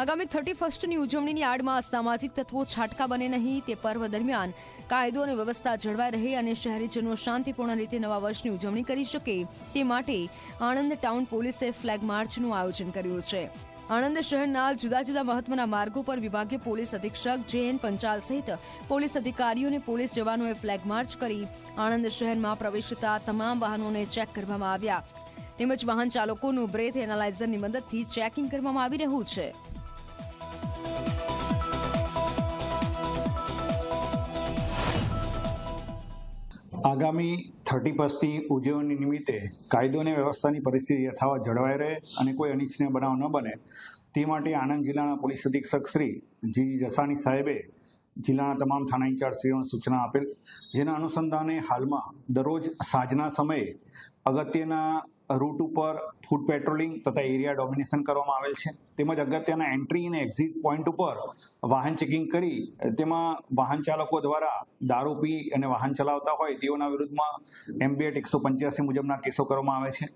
આગામી થર્ટી ફર્સ્ટની ઉજવણીની આડમાં સામાજિક તત્વો છાટકા બને નહીં, તે પર્વ દરમિયાન કાયદો અને વ્યવસ્થા જળવાઈ રહે અને શહેરીજનો શાંતિપૂર્ણ રીતે નવા વર્ષની ઉજવણી કરી શકે, તે માટે આણંદ ટાઉન પોલીસે ફ્લેગ માર્ચનું આયોજન કર્યું છે. આણંદ શહેરના જુદા જુદા મહત્વના માર્ગો પર વિભાગીય પોલીસ અધિક્ષક જે પંચાલ સહિત પોલીસ અધિકારીઓ અને પોલીસ જવાનોએ ફ્લેગ માર્ચ કરી આણંદ શહેરમાં પ્રવેશતા તમામ વાહનોને ચેક કરવામાં આવ્યા. તેમજ વાહન ચાલકોનું બ્રેથ એનાલાઇઝરની મદદથી ચેકિંગ કરવામાં આવી રહ્યું છે. આગામી થર્ટી ફર્સ્ટની ઉજવણી નિમિત્તે કાયદો અને વ્યવસ્થાની પરિસ્થિતિ યથાવત જળવાઈ રહે અને કોઈ અનિચ્છનીય બનાવ ન બને. તે માટે આણંદ જિલ્લાના પોલીસ અધિક્ષક શ્રી જી જસાણી સાહેબે જિલ્લાના તમામ થાણા ઇન્ચાર્જશ્રીઓને સૂચના આપેલ, જેના અનુસંધાને હાલમાં દરરોજ સાંજના સમયે અગત્યના રૂટ ઉપર ફૂડ પેટ્રોલિંગ તથા એરિયા ડોમિનેશન કરવામાં આવેલ છે. તેમજ અગત્યના એન્ટ્રી અને એક્ઝિટ પોઈન્ટ ઉપર વાહન ચેકિંગ કરી, તેમાં વાહન ચાલકો દ્વારા દારૂ પી અને વાહન ચલાવતા હોય તેઓના વિરુદ્ધમાં એમબીએટ એકસો પંચ્યાસી મુજબના કેસો કરવામાં આવે છે.